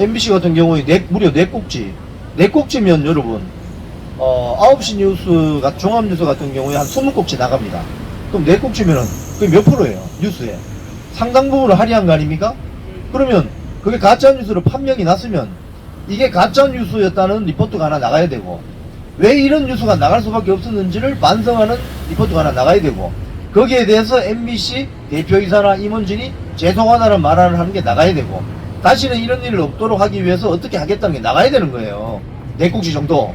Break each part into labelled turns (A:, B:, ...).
A: MBC 같은 경우에 네, 무려 네 꼭지. 네 꼭지면 여러분, 어, 9시 뉴스가, 종합뉴스 같은 경우에 한 20꼭지 나갑니다. 그럼 네 꼭지면은 그게 몇 프로예요? 뉴스에. 상당 부분을 할애한 거 아닙니까? 그러면 그게 가짜뉴스로 판명이 났으면 이게 가짜뉴스였다는 리포트가 하나 나가야 되고 왜 이런 뉴스가 나갈 수밖에 없었는지를 반성하는 리포트가 하나 나가야 되고 거기에 대해서 MBC 대표이사나 임원진이 죄송하다는 말을 하는 게 나가야 되고 다시는 이런 일을 없도록 하기 위해서 어떻게 하겠다는 게 나가야 되는 거예요. 네 꼭지 정도.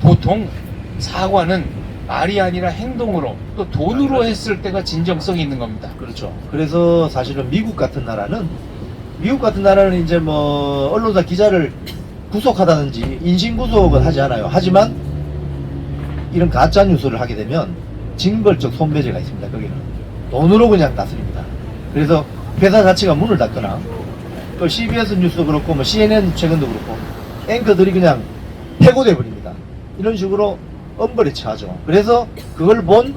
B: 보통 사과는 말이 아니라 행동으로 또 돈으로 했을 때가 진정성이 있는 겁니다.
A: 그렇죠. 그래서 사실은 미국 같은 나라는 미국 같은 나라는 이제 뭐 언론사 기자를 구속하다든지 인신 구속은 하지 않아요. 하지만 이런 가짜 뉴스를 하게 되면 징벌적 손배제가 있습니다. 거기는 돈으로 그냥 다스립니다. 그래서 회사 자체가 문을 닫거나 또 CBS 뉴스도 그렇고 뭐 CNN 최근도 그렇고 앵커들이 그냥 해고돼 버립니다. 이런 식으로 엄벌에 처하죠. 그래서 그걸 본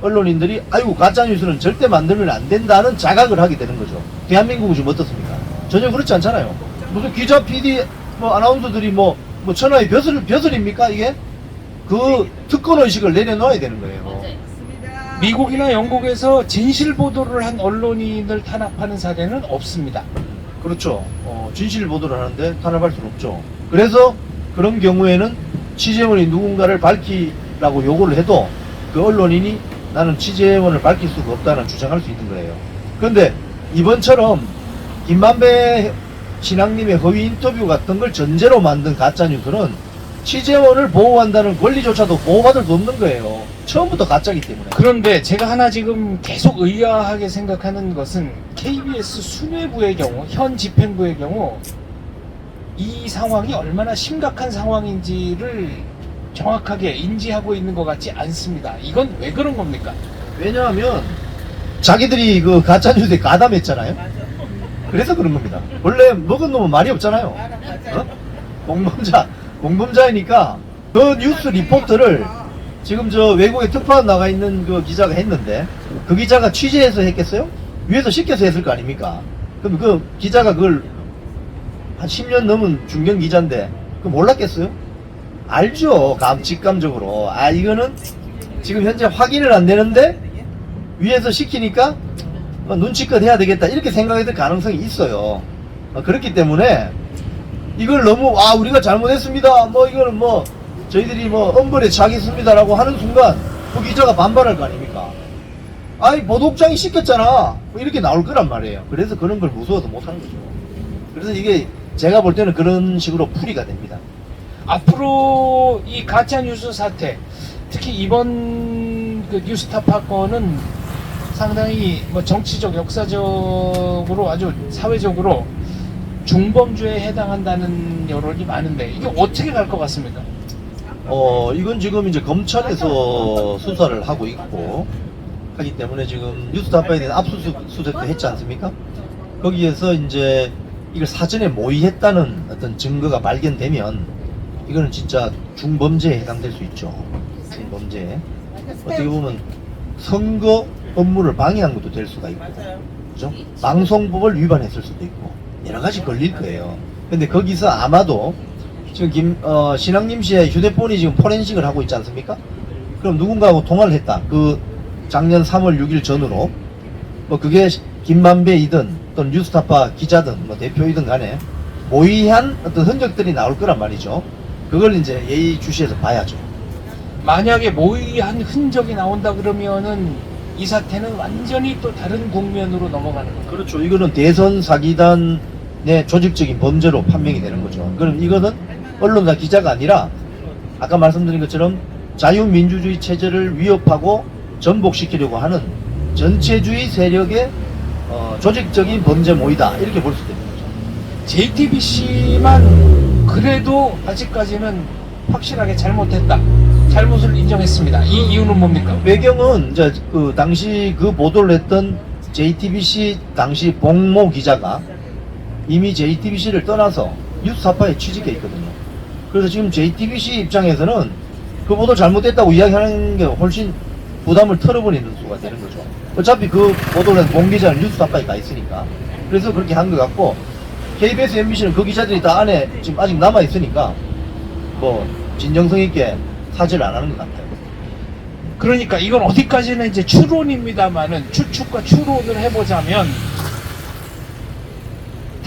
A: 언론인들이 아이고 가짜 뉴스는 절대 만들면 안 된다는 자각을 하게 되는 거죠. 대한민국은 지금 어떻습니까? 전혀 그렇지 않잖아요. 무슨 기자, PD, 뭐 아나운서들이 뭐, 뭐 천하의 벼슬, 벼슬입니까 이게? 그 특권 의식을 내려놓아야 되는 거예요.
B: 미국이나 영국에서 진실 보도를 한 언론인을 탄압하는 사례는 없습니다.
A: 그렇죠. 어, 진실 보도를 하는데 탄압할 수는 없죠. 그래서 그런 경우에는 취재원이 누군가를 밝히라고 요구를 해도 그 언론인이 나는 취재원을 밝힐 수가 없다는 주장할 수 있는 거예요. 그런데 이번처럼 김만배 신앙님의 허위 인터뷰 같은 걸 전제로 만든 가짜 뉴스는 취재원을 보호한다는 권리조차도 보호받을 수 없는 거예요. 처음부터 가짜기 때문에.
B: 그런데 제가 하나 지금 계속 의아하게 생각하는 것은 KBS 수뇌부의 경우, 현 집행부의 경우 이 상황이 얼마나 심각한 상황인지를 정확하게 인지하고 있는 것 같지 않습니다. 이건 왜 그런 겁니까?
A: 왜냐하면 자기들이 그 가짜 뉴스에 가담했잖아요. 그래서 그런 겁니다. 원래 먹은 놈은 말이 없잖아요. 어? 공범자, 공범자이니까 그 뉴스 리포트를 지금 저 외국에 특파원 나가 있는 그 기자가 했는데 그 기자가 취재해서 했겠어요? 위에서 시켜서 했을 거 아닙니까? 그럼 그 기자가 그걸 한 10년 넘은 중견 기자인데 그 몰랐겠어요? 알죠. 감, 직감적으로. 아, 이거는 지금 현재 확인을 안 되는데 위에서 시키니까 어, 눈치껏 해야 되겠다. 이렇게 생각했을 가능성이 있어요. 어, 그렇기 때문에 이걸 너무, 아, 우리가 잘못했습니다. 뭐, 이거는 뭐, 저희들이 뭐, 엄벌에 차겠습니다라고 하는 순간 그 기자가 반발할 거 아닙니까? 아이, 보도국장이 시켰잖아. 뭐 이렇게 나올 거란 말이에요. 그래서 그런 걸 무서워서 못 하는 거죠. 그래서 이게 제가 볼 때는 그런 식으로 풀이가 됩니다.
B: 앞으로 이 가짜 뉴스 사태, 특히 이번 그 뉴스타파 건은 상당히 뭐 정치적, 역사적으로 아주 사회적으로 중범죄에 해당한다는 여론이 많은데 이게 어떻게 갈 것 같습니까?
A: 어, 이건 지금 이제 검찰에서 수사를 하고 있고, 하기 때문에 지금 뉴스타파에 대한 압수수색도 했지 않습니까? 거기에서 이제 이걸 사전에 모의했다는 어떤 증거가 발견되면, 이거는 진짜 중범죄에 해당될 수 있죠. 중범죄. 어떻게 보면 선거 업무를 방해한 것도 될 수가 있고, 그죠? 방송법을 위반했을 수도 있고, 여러 가지 걸릴 거예요. 근데 거기서 아마도 지금 김, 어, 신학님 씨의 휴대폰이 지금 포렌식을 하고 있지 않습니까? 그럼 누군가하고 통화를 했다. 그 작년 3월 6일 전으로. 뭐 그게 김만배이든 또는 뉴스타파 기자든 뭐 대표이든 간에 모의한 어떤 흔적들이 나올 거란 말이죠. 그걸 이제 예의주시해서 봐야죠.
B: 만약에 모의한 흔적이 나온다 그러면은 이 사태는 완전히 또 다른 국면으로 넘어가는 거죠.
A: 그렇죠. 이거는 대선 사기단 의 조직적인 범죄로 판명이 되는 거죠. 그럼 이거는 언론사 기자가 아니라 아까 말씀드린 것처럼 자유민주주의 체제를 위협하고 전복시키려고 하는 전체주의 세력의 어, 조직적인 범죄 모이다 이렇게 볼 수도 있는 거죠.
B: JTBC만 그래도 아직까지는 확실하게 잘못했다. 잘못을 인정했습니다. 이 이유는 뭡니까?
A: 배경은 이제 그 당시 그 보도를 했던 JTBC 당시 봉모 기자가 이미 JTBC를 떠나서 뉴스타파에 취직해 있거든요. 그래서 지금 JTBC 입장에서는 그 보도 잘못됐다고 이야기하는 게 훨씬 부담을 털어버리는 수가 되는 거죠. 어차피 그 보도를 해서 본 기자는 뉴스 답방에 가 있으니까. 그래서 그렇게 한 것 같고, KBS, MBC는 그 기자들이 다 안에 지금 아직 남아 있으니까, 뭐, 진정성 있게 사죄를 안 하는 것 같아요.
B: 그러니까 이건 어디까지는 이제 추론입니다만은 추측과 추론을 해보자면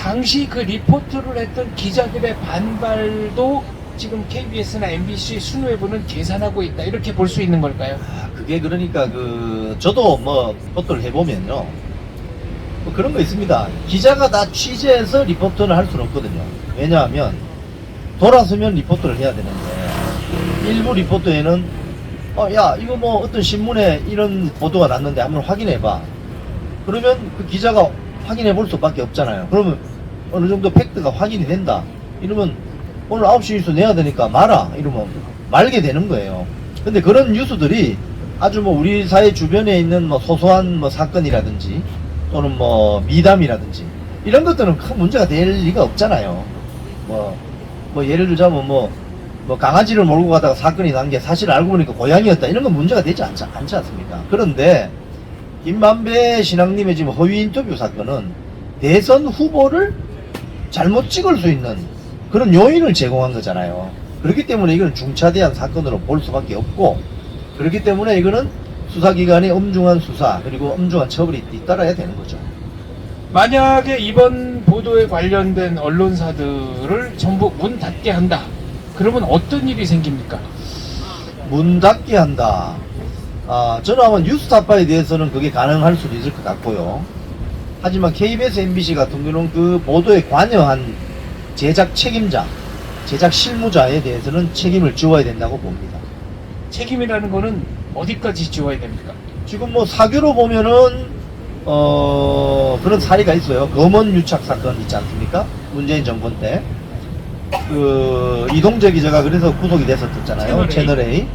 B: 당시 그 리포트를 했던 기자들의 반발도 지금 KBS나 MBC 순회부는 계산하고 있다. 이렇게 볼 수 있는 걸까요?
A: 아, 그게 그러니까 그 저도 뭐 리포트를 해보면요. 뭐 그런 거 있습니다. 기자가 다 취재해서 리포트를 할 수는 없거든요. 왜냐하면 돌아서면 리포트를 해야 되는데 일부 리포트에는 어 야 이거 뭐 어떤 신문에 이런 보도가 났는데 한번 확인해봐. 그러면 그 기자가 확인해 볼 수밖에 없잖아요. 그러면 어느 정도 팩트가 확인이 된다 이러면 오늘 9시 뉴스 내야 되니까 말아 이러면 말게 되는 거예요 근데 그런 뉴스들이 아주 뭐 우리 사회 주변에 있는 뭐 소소한 뭐 사건이라든지 또는 뭐 미담이라든지 이런 것들은 큰 문제가 될 리가 없잖아요. 뭐, 뭐 예를 들자면 뭐, 뭐 강아지를 몰고 가다가 사건이 난 게 사실 알고 보니까 고양이였다 이런 건 문제가 되지 않지, 않지 않습니까? 그런데 김만배 신앙님의 지금 허위 인터뷰 사건은 대선 후보를 잘못 찍을 수 있는 그런 요인을 제공한 거잖아요. 그렇기 때문에 이건 중차대한 사건으로 볼 수밖에 없고 그렇기 때문에 이거는 수사기관의 엄중한 수사 그리고 엄중한 처벌이 뒤따라야 되는 거죠.
B: 만약에 이번 보도에 관련된 언론사들을 전부 문 닫게 한다. 그러면 어떤 일이 생깁니까?
A: 문 닫게 한다. 아, 저는 아마 뉴스타파에 대해서는 그게 가능할 수도 있을 것 같고요. 하지만 KBS, MBC 같은 경우는 그 보도에 관여한 제작 책임자, 제작 실무자에 대해서는 책임을 지워야 된다고 봅니다.
B: 책임이라는 거는 어디까지 지워야 됩니까?
A: 지금 뭐 사교로 보면은 어 그런 사례가 있어요. 검언 유착 사건 있지 않습니까? 문재인 정권 때. 그 이동재 기자가 그래서 구속이 됐었잖아요.
B: 채널 A.
A: 채널 A.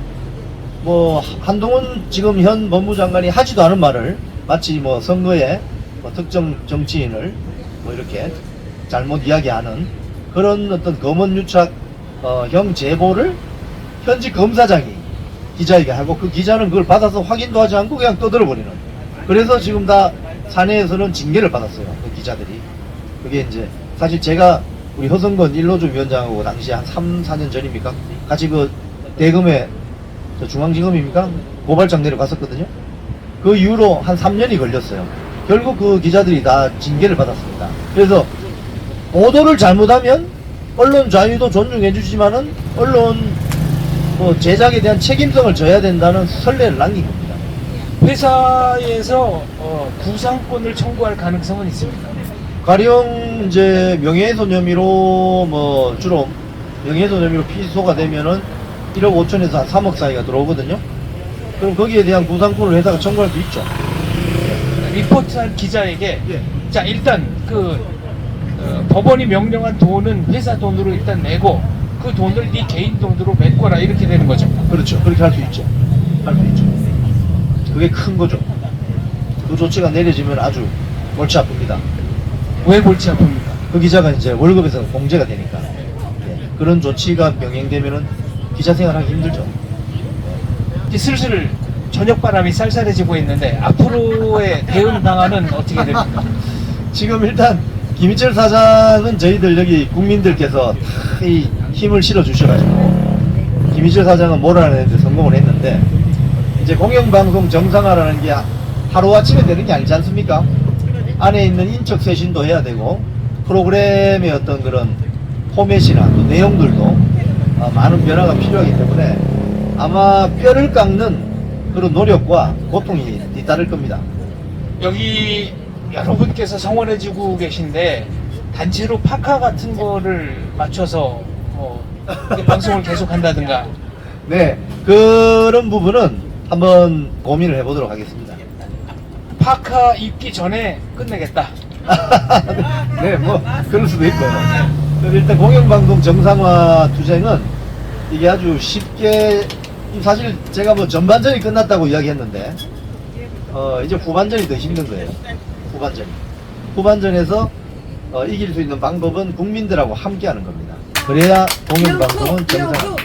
A: 뭐 한동훈 지금 현 법무장관이 하지도 않은 말을 마치 뭐 선거에 뭐 특정 정치인을 뭐 이렇게 잘못 이야기하는 그런 어떤 검언 유착 어, 형 제보를 현직 검사장이 기자에게 하고 그 기자는 그걸 받아서 확인도 하지 않고 그냥 떠들어버리는. 그래서 지금 다 사내에서는 징계를 받았어요 그 기자들이. 그게 이제 사실 제가 우리 허성건 일로주 위원장하고 당시 한 3, 4년 전입니까? 같이 그 대검에 저 중앙지검입니까? 고발장 내려 갔었거든요. 그 이후로 한 3년이 걸렸어요 결국 그 기자들이 다 징계를 받았습니다 그래서 보도를 잘못하면 언론 자유도 존중해 주지만은 언론 뭐 제작에 대한 책임성을 져야 된다는 선례를 남긴 겁니다.
B: 회사에서 어, 구상권을 청구할 가능성은 있습니다.
A: 가령 이제 명예훼손 혐의로 뭐 주로 명예훼손 혐의로 피소가 되면은 1억 5천에서 한 3억 사이가 들어오거든요. 그럼 거기에 대한 구상권을 회사가 청구할 수 있죠.
B: 리포트한 기자에게
A: 예.
B: 자 일단 그 어, 법원이 명령한 돈은 회사 돈으로 일단 내고 그 돈을 네 개인 돈으로 메꿔라 이렇게 되는 거죠.
A: 그렇죠. 그렇게 할 수 있죠. 할 수 있죠. 그게 큰 거죠. 그 조치가 내려지면 아주 골치 아픕니다.
B: 왜 골치 아픕니까?
A: 그 기자가 이제 월급에서 공제가 되니까 예, 그런 조치가 병행되면은 기자 생활하기 힘들죠.
B: 이제 슬슬 저녁 바람이 쌀쌀해지고 있는데 앞으로의 대응 방안은 어떻게 됩니까?
A: 지금 일단 김희철 사장은 저희들 여기 국민들께서 다이 힘을 실어 주셔가지고 김희철 사장은 몰아내는데 성공을 했는데 이제 공영방송 정상화라는 게 하루아침에 되는 게 아니지 않습니까? 안에 있는 인적 쇄신도 해야 되고 프로그램의 어떤 그런 포맷이나 또 내용들도 어, 많은 변화가 필요하기 때문에 아마 뼈를 깎는 그런 노력과 고통이 뒤따를 겁니다.
B: 여기 여러분께서 성원해주고 계신데 단체로 파카 같은 거를 맞춰서 뭐 방송을 계속 한다든가
A: 네, 그런 부분은 한번 고민을 해보도록 하겠습니다.
B: 파카 입기 전에 끝내겠다.
A: 네, 뭐 그럴 수도 있고요. 일단 공영방송 정상화 투쟁은 이게 아주 쉽게 사실 제가 뭐 전반전이 끝났다고 이야기했는데 어, 이제 후반전이 더 힘든 거예요. 후반전. 후반전에서 어, 이길 수 있는 방법은 국민들하고 함께하는 겁니다. 그래야 공영방송은 정상화.